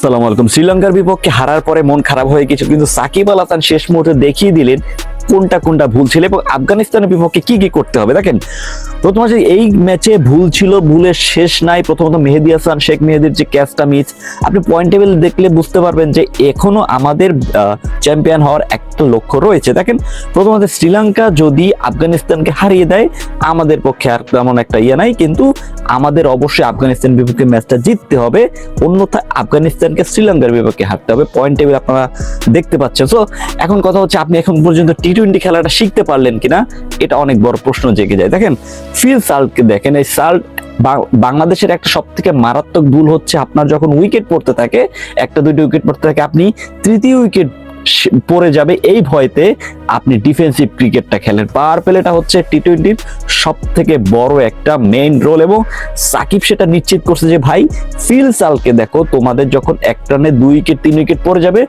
সালাম আলাইকুম। শ্রীলঙ্কার বিপক্ষে হারার পরে মন খারাপ হয়ে গেছে কিন্তু সাকিব আল হাসান শেষ মুহূর্তে দেখিয়ে দিলেন কোনটা কোনটা ভুল ছিল এবং আফগানিস্তানের বিপক্ষে কি কি করতে হবে। দেখেন, প্রথম এই ম্যাচে ভুল ছিল, ভুলের শেষ নাই। প্রথমত মেহেদি হাসান, শেখ মেহেদির যে ক্যাচটা মিস আপনি পয়েন্ট টেবিল দেখলে বুঝতে পারবেন যে এখনও আমাদের চ্যাম্পিয়ন হওয়ার একটা লক্ষ্য রয়েছে। দেখেন, প্রথমত শ্রীলঙ্কা যদি আফগানিস্তানকে হারিয়ে দেয়, আমাদের পক্ষে আর তেমন একটা ইয়ে নাই, কিন্তু আমাদের অবশ্যই আফগানিস্তান বিপক্ষে ম্যাচটা জিততে হবে। অন্যথায় আফগানিস্তানকে শ্রীলঙ্কার বিপক্ষে হারতে হবে। পয়েন্ট টেবিল আপনারা দেখতে পাচ্ছেন। সো এখন কথা হচ্ছে, আপনি এখন পর্যন্ত টি টোয়েন্টি খেলাটা শিখতে পারলেন কিনা? এটা অনেক বড় প্রশ্ন জেগে যায়। দেখেন, ফিল সাল্টকে দেখেন, এই সাল্ট বাংলাদেশের একটা সব থেকে মারাত্মক ভুল হচ্ছে, আপনার যখন উইকেট পড়তে থাকে, একটা দুইটা উইকেট পড়তে থাকে, আপনি তৃতীয় উইকেট পড়ে যাবে এই ভয়তে আপনি ডিফেন্সিভ ক্রিকেটটা খেলেন। পাওয়ার প্লেটা হচ্ছে টি টোয়েন্টির সব থেকে বড় একটা মেইন রোল এবং সাকিব সেটা নিশ্চিত করছে যে, ভাই, ফিল সালকে দেখো, তোমাদের যখন এক রানে দুই উইকেট, তিন উইকেট পড়ে যাবে,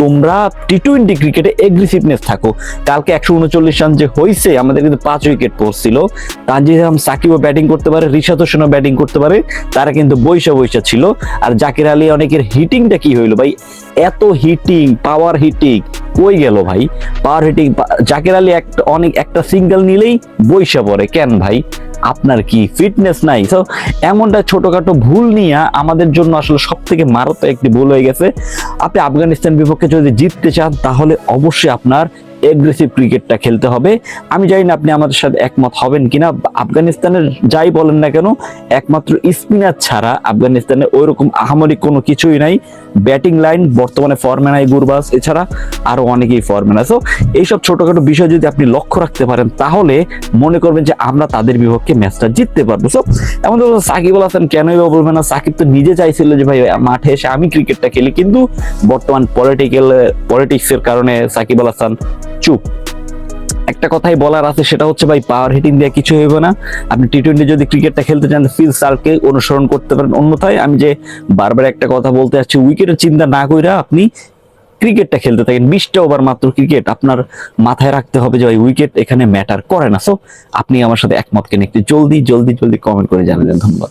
তোমরা টি টোয়েন্টি ক্রিকেটে এগ্রেসিভনেস থাকো। কালকে একশো উনচল্লিশ রান যে হয়েছে আমাদের কিন্তু পাঁচ উইকেট পড়ছিল। তানজিদ সাকিবও ব্যাটিং করতে পারে, রিশাদ হোসেনও ব্যাটিং করতে পারে, তারা কিন্তু বৈশা বৈশা ছিল। আর জাকির আলী অনেকের হিটিংটা কি হইল, ভাই? এত হিটিং পাওয়ার হিটিং কই গেল ভাই? পাওয়ার হিটিং জাকির আলী একটা অনেক, একটা সিঙ্গেল নিলেই বৈশা পড়ে। কেন ভাই? আপনার কি ফিটনেস নাই? তো এমনটা ছোটখাটো ভুল নিয়ে আমাদের জন্য আসলে সব থেকে মারাত্মক একটি ভুল হয়ে গেছে। আপনি আফগানিস্তান বিপক্ষে যদি জিততে চান, তাহলে অবশ্যই আপনার এগ্রেসিভ ক্রিকেটটা খেলতে হবে। আমি জানি না আপনি আমাদের সাথে একমত হবেন কিনা। আফগানিস্তানের যাই বলেন না কেন, একমাত্র স্পিনার ছাড়া আফগানিস্তানে ওইরকম আহামরি কোনো কিছুই নাই। ব্যাটিং লাইন, বর্তমানে ফর্মে নাই গুরবাস, এছাড়া আরও অনেকেই ফর্মে না সো এইসব ছোটখাটো বিষয় যদি আপনি লক্ষ্য রাখতে পারেন, তাহলে মনে করবেন যে আমরা তাদের বিপক্ষে ম্যাচটা জিততে পারব। সো এমন তো সাকিব আল হাসান কেনই বা বলবেন না? সাকিব তো নিজে চাইছিল যে, ভাই, মাঠে এসে আমি ক্রিকেটটা খেলি। কিন্তু বর্তমান পলিটিক্যাল পলিটিক্স এর কারণে সাকিব আল হাসান চুপ। একটা কথাই বলার আছে, সেটা হচ্ছে ভাই পাওয়ার হিটিং দিয়ে কিছু হইবে না। আপনি টি টোয়েন্টি যদি ক্রিকেটটা খেলতে চান ফিল সালকে অনুসরণ করতে পারেন। অন্যথায় আমি যে বারবার একটা কথা বলতে যাচ্ছি উইকেটের চিন্তা না কইরা আপনি ক্রিকেটটা খেলতে থাকেন। বিশটা ওভার মাত্র ক্রিকেট আপনার মাথায় রাখতে হবে যে ভাই উইকেট এখানে ম্যাটার করে না। সো আপনি আমার সাথে একমত কেন? একটু জলদি জলদি জলদি কমেন্ট করে জানালেন ধন্যবাদ।